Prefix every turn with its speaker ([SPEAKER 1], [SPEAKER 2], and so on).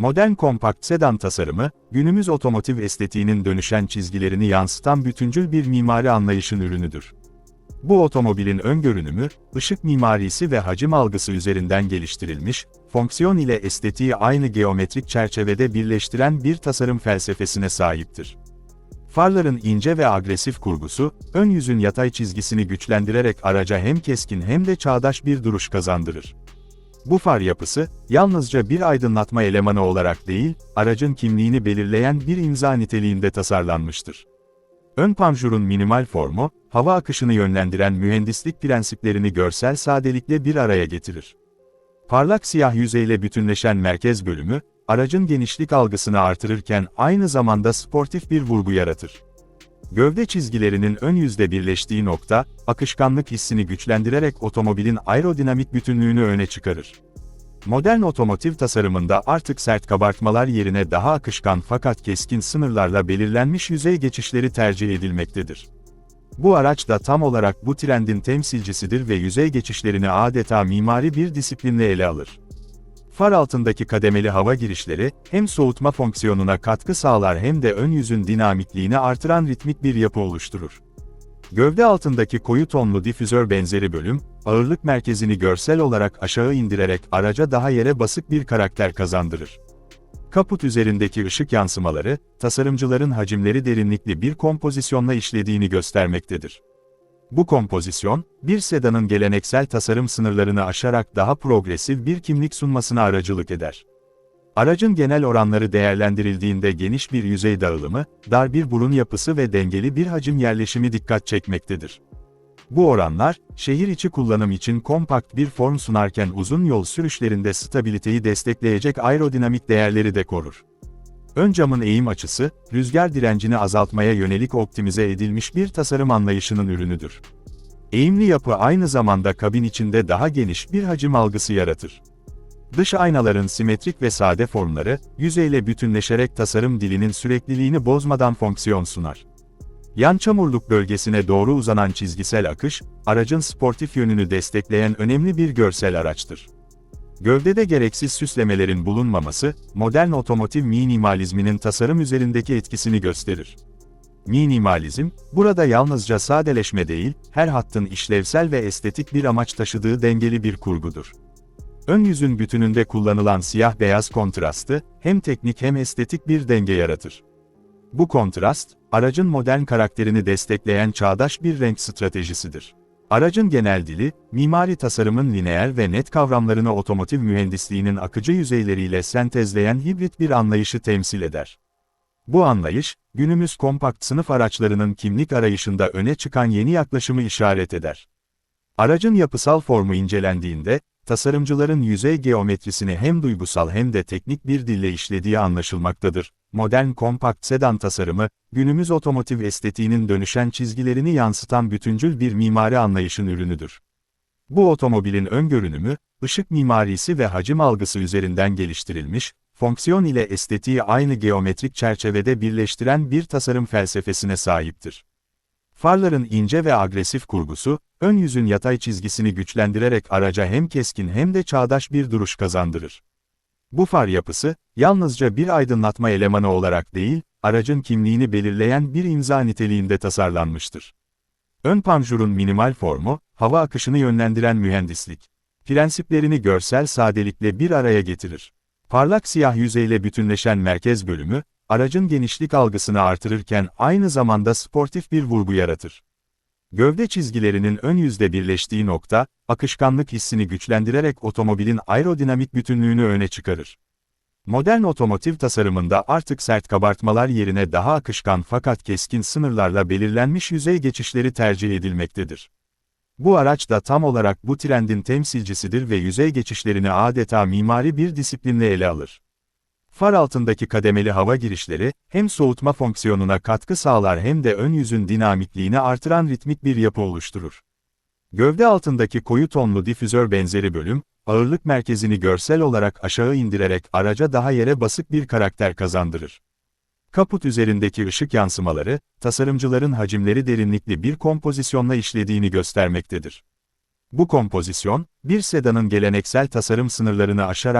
[SPEAKER 1] Modern kompakt sedan tasarımı, günümüz otomotiv estetiğinin dönüşen çizgilerini yansıtan bütüncül bir mimari anlayışın ürünüdür. Bu otomobilin ön görünümü, ışık mimarisi ve hacim algısı üzerinden geliştirilmiş, fonksiyon ile estetiği aynı geometrik çerçevede birleştiren bir tasarım felsefesine sahiptir. Farların ince ve agresif kurgusu, ön yüzün yatay çizgisini güçlendirerek araca hem keskin hem de çağdaş bir duruş kazandırır. Bu far yapısı, yalnızca bir aydınlatma elemanı olarak değil, aracın kimliğini belirleyen bir imza niteliğinde tasarlanmıştır. Ön panjurun minimal formu, hava akışını yönlendiren mühendislik prensiplerini görsel sadelikle bir araya getirir. Parlak siyah yüzeyle bütünleşen merkez bölümü, aracın genişlik algısını artırırken aynı zamanda sportif bir vurgu yaratır. Gövde çizgilerinin ön yüzde birleştiği nokta, akışkanlık hissini güçlendirerek otomobilin aerodinamik bütünlüğünü öne çıkarır. Modern otomotiv tasarımında artık sert kabartmalar yerine daha akışkan fakat keskin sınırlarla belirlenmiş yüzey geçişleri tercih edilmektedir. Bu araç da tam olarak bu trendin temsilcisidir ve yüzey geçişlerini adeta mimari bir disiplinle ele alır. Far altındaki kademeli hava girişleri, hem soğutma fonksiyonuna katkı sağlar hem de ön yüzün dinamikliğini artıran ritmik bir yapı oluşturur. Gövde altındaki koyu tonlu difüzör benzeri bölüm, ağırlık merkezini görsel olarak aşağı indirerek araca daha yere basık bir karakter kazandırır. Kaput üzerindeki ışık yansımaları, tasarımcıların hacimleri derinlikli bir kompozisyonla işlediğini göstermektedir. Bu kompozisyon, bir sedanın geleneksel tasarım sınırlarını aşarak daha progresif bir kimlik sunmasına aracılık eder. Aracın genel oranları değerlendirildiğinde geniş bir yüzey dağılımı, dar bir burun yapısı ve dengeli bir hacim yerleşimi dikkat çekmektedir. Bu oranlar, şehir içi kullanım için kompakt bir form sunarken uzun yol sürüşlerinde stabiliteyi destekleyecek aerodinamik değerleri de korur. Ön camın eğim açısı, rüzgar direncini azaltmaya yönelik optimize edilmiş bir tasarım anlayışının ürünüdür. Eğimli yapı aynı zamanda kabin içinde daha geniş bir hacim algısı yaratır. Dış aynaların simetrik ve sade formları, yüzeyle bütünleşerek tasarım dilinin sürekliliğini bozmadan fonksiyon sunar. Yan çamurluk bölgesine doğru uzanan çizgisel akış, aracın sportif yönünü destekleyen önemli bir görsel araçtır. Gövdede gereksiz süslemelerin bulunmaması, modern otomotiv minimalizminin tasarım üzerindeki etkisini gösterir. Minimalizm, burada yalnızca sadeleşme değil, her hattın işlevsel ve estetik bir amaç taşıdığı dengeli bir kurgudur. Ön yüzün bütününde kullanılan siyah-beyaz kontrastı, hem teknik hem estetik bir denge yaratır. Bu kontrast, aracın modern karakterini destekleyen çağdaş bir renk stratejisidir. Aracın genel dili, mimari tasarımın lineer ve net kavramlarını otomotiv mühendisliğinin akıcı yüzeyleriyle sentezleyen hibrit bir anlayışı temsil eder. Bu anlayış, günümüz kompakt sınıf araçlarının kimlik arayışında öne çıkan yeni yaklaşımı işaret eder. Aracın yapısal formu incelendiğinde, tasarımcıların yüzey geometrisini hem duygusal hem de teknik bir dille işlediği anlaşılmaktadır. Modern kompakt sedan tasarımı, günümüz otomotiv estetiğinin dönüşen çizgilerini yansıtan bütüncül bir mimari anlayışın ürünüdür. Bu otomobilin ön görünümü, ışık mimarisi ve hacim algısı üzerinden geliştirilmiş, fonksiyon ile estetiği aynı geometrik çerçevede birleştiren bir tasarım felsefesine sahiptir. Farların ince ve agresif kurgusu, ön yüzün yatay çizgisini güçlendirerek araca hem keskin hem de çağdaş bir duruş kazandırır. Bu far yapısı, yalnızca bir aydınlatma elemanı olarak değil, aracın kimliğini belirleyen bir imza niteliğinde tasarlanmıştır. Ön panjurun minimal formu, hava akışını yönlendiren mühendislik prensiplerini görsel sadelikle bir araya getirir. Parlak siyah yüzeyle bütünleşen merkez bölümü, aracın genişlik algısını artırırken aynı zamanda sportif bir vurgu yaratır. Gövde çizgilerinin ön yüzde birleştiği nokta, akışkanlık hissini güçlendirerek otomobilin aerodinamik bütünlüğünü öne çıkarır. Modern otomotiv tasarımında artık sert kabartmalar yerine daha akışkan fakat keskin sınırlarla belirlenmiş yüzey geçişleri tercih edilmektedir. Bu araç da tam olarak bu trendin temsilcisidir ve yüzey geçişlerini adeta mimari bir disiplinle ele alır. Far altındaki kademeli hava girişleri, hem soğutma fonksiyonuna katkı sağlar hem de ön yüzün dinamikliğini artıran ritmik bir yapı oluşturur. Gövde altındaki koyu tonlu difüzör benzeri bölüm, ağırlık merkezini görsel olarak aşağı indirerek araca daha yere basık bir karakter kazandırır. Kaput üzerindeki ışık yansımaları, tasarımcıların hacimleri derinlikli bir kompozisyonla işlediğini göstermektedir. Bu kompozisyon, bir sedanın geleneksel tasarım sınırlarını aşarak